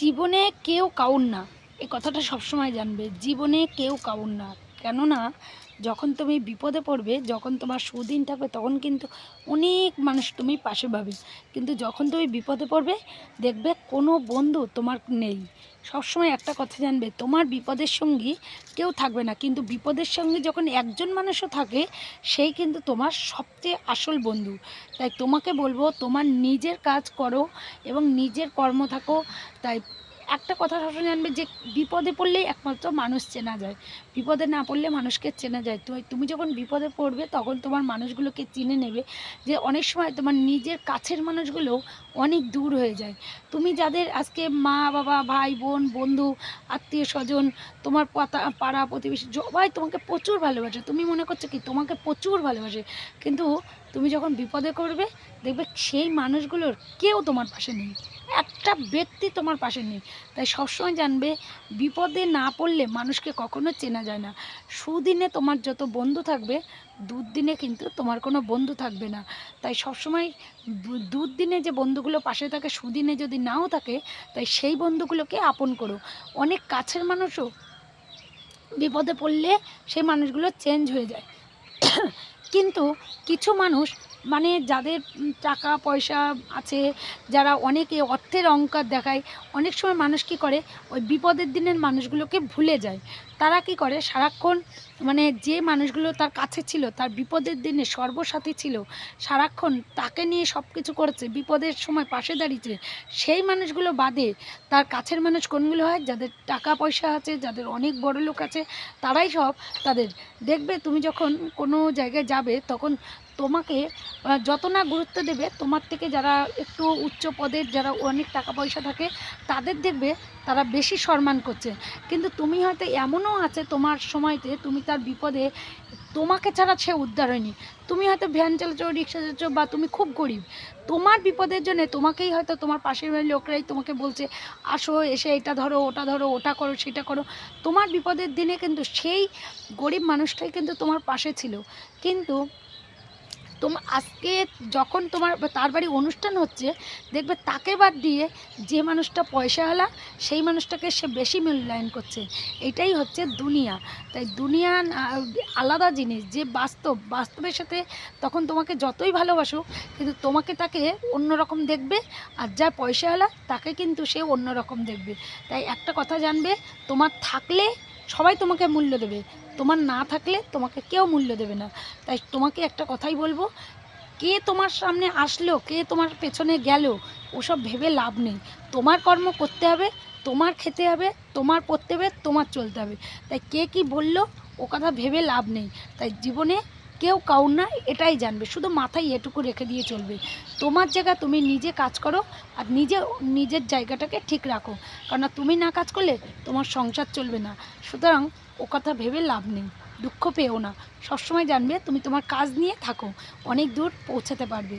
জীবনে কেউ কাউর না। এ কথাটা সবসময় জানবে জীবনে কেউ কাউর না। কেননা যখন তুমি বিপদে পড়বে, যখন তোমার সুদিন থাকবে, তখন কিন্তু অনেক মানুষ তুমি পাশে পাবে। কিন্তু যখন তুমি বিপদে পড়বে, দেখবে কোনো বন্ধু তোমার নেই। সবসময় একটা কথা জানবে, তোমার বিপদের সঙ্গী কেউ থাকবে না। কিন্তু বিপদের সঙ্গে যখন একজন মানুষও থাকে, সেই কিন্তু তোমার সবচেয়ে আসল বন্ধু। তাই তোমাকে বলব, তোমার নিজের কাজ করো এবং নিজের কর্ম থাকো। তাই একটা কথা সবসময় জানবে যে বিপদে পড়লেই একমাত্র মানুষ চেনা যায়। বিপদে না পড়লে মানুষকে চেনা যায়। তো তুমি যখন বিপদে পড়বে তখন তোমার মানুষগুলোকে চিনে নেবে যে অনেক সময় তোমার নিজের কাছের মানুষগুলো অনেক দূর হয়ে যায়। তুমি যাদের আজকে মা, বাবা, ভাই, বোন, বন্ধু, আত্মীয় স্বজন, তোমার পাতা, পাড়া প্রতিবেশী, সবাই তোমাকে প্রচুর ভালোবাসে। তুমি মনে করছ কি, তোমাকে প্রচুর ভালোবাসে। কিন্তু তুমি যখন বিপদে করবে দেখবে সেই মানুষগুলোর কেউ তোমার পাশে নেই। একটা ব্যক্তি তোমার পাশে নেই। তাই সবসময় জানবে, বিপদে না পড়লে মানুষকে কখনো চেনা যায় না। সুদিনে তোমার যত বন্ধু থাকবে দুর্দিনে কিন্তু তোমার কোনো বন্ধু থাকবে না। তাই সবসময় দু- দুর্দিনে যে বন্ধুগুলো পাশে থাকে, সুদিনে যদি নাও থাকে, তাই সেই বন্ধুগুলোকে আপন করো। অনেক কাছের মানুষও বিপদে পড়লে সেই মানুষগুলো চেঞ্জ হয়ে যায়। কিন্তু কিছু মানুষ মানে যাদের টাকা, পয়সা আছে, যারা অনেকে অর্থের অহংকার দেখায়, অনেক সময় মানুষ কী করে, ওই বিপদের দিনের মানুষগুলোকে ভুলে যায়। তারা কি করে, সারাক্ষণ মানে যে মানুষগুলো তার কাছে ছিল, তার বিপদের দিনে সর্বসাথী ছিল, সারাক্ষণ তাকে নিয়ে সব কিছু করেছে, বিপদের সময় পাশে দাঁড়িয়েছে, সেই মানুষগুলো বাদে তার কাছের মানুষ কোনগুলো হয়? যাদের টাকা, পয়সা আছে, যাদের অনেক বড় লোক আছে, তারাই সব তাদের। দেখবে তুমি যখন কোনো জায়গায় যাবে, তখন তোমাকে যত না গুরুত্ব দেবে, তোমার থেকে যারা একটু উচ্চ পদের, যারা অনেক টাকা পয়সা থাকে, তাদের দেখবে তারা বেশি সম্মান করছে। কিন্তু তুমি হয়তো এমনও আছে তোমার সময়তে, তুমি তার বিপদে, তোমাকে ছাড়া সে উদ্ধার হয়নি। তুমি হয়তো ভ্যান চালাচ্ছ, রিক্সা চালাচ্ছ, বা তুমি খুব গরিব। তোমার বিপদের জন্য তোমাকেই হয়তো তোমার পাশের বাড়ির লোকরাই তোমাকে বলছে, আসো, এসে এটা ধরো, ওটা ধরো, ওটা করো, সেটা করো। তোমার বিপদের দিনে কিন্তু সেই গরিব মানুষটাই কিন্তু তোমার পাশে ছিল। কিন্তু তোমার আজকে যখন তোমার তার বাড়ি অনুষ্ঠান হচ্ছে, দেখবে তাকে বাদ দিয়ে যে মানুষটা পয়সা পয়সাওয়ালা, সেই মানুষটাকে সে বেশি মূল্যায়ন করছে। এটাই হচ্ছে দুনিয়া। তাই দুনিয়া আলাদা জিনিস। যে বাস্তব, বাস্তবের সাথে তখন তোমাকে যতই ভালোবাসুক, কিন্তু তোমাকে তাকে অন্যরকম দেখবে, আর যা পয়সা পয়সাওয়ালা, তাকে কিন্তু সে অন্যরকম দেখবে। তাই একটা কথা জানবে, তোমার থাকলে সবাই তোমাকে মূল্য দেবে। তোমার না থাকলে তোমাকে কেউ মূল্য দেবে না। তাই তোমাকে একটা কথাই বলব, কে তোমার সামনে আসলো, কে তোমার পেছনে গেল, ওসব ভেবে লাভ নেই। তোমার কর্ম করতে হবে, তোমার খেতে হবে, তোমার পড়তে হবে, তোমার চলতে হবে। তাই কে কি বলল, ও কথা ভেবে লাভ নেই। তাই জীবনে কেউ কাউর না এটাই জানবে। শুধু মাথায় এটুকু রেখে দিয়ে চলবে। তোমার জায়গা তুমি নিজে কাজ করো আর নিজে, নিজের জায়গাটাকে ঠিক রাখো। কারণ তুমি না কাজ করলে তোমার সংসার চলবে না। সুতরাং ও কথা ভেবে লাভ নেই। দুঃখ পেও না। সবসময় জানবে তুমি তোমার কাজ নিয়ে থাকো। অনেক দূর পৌঁছাতে পারবে।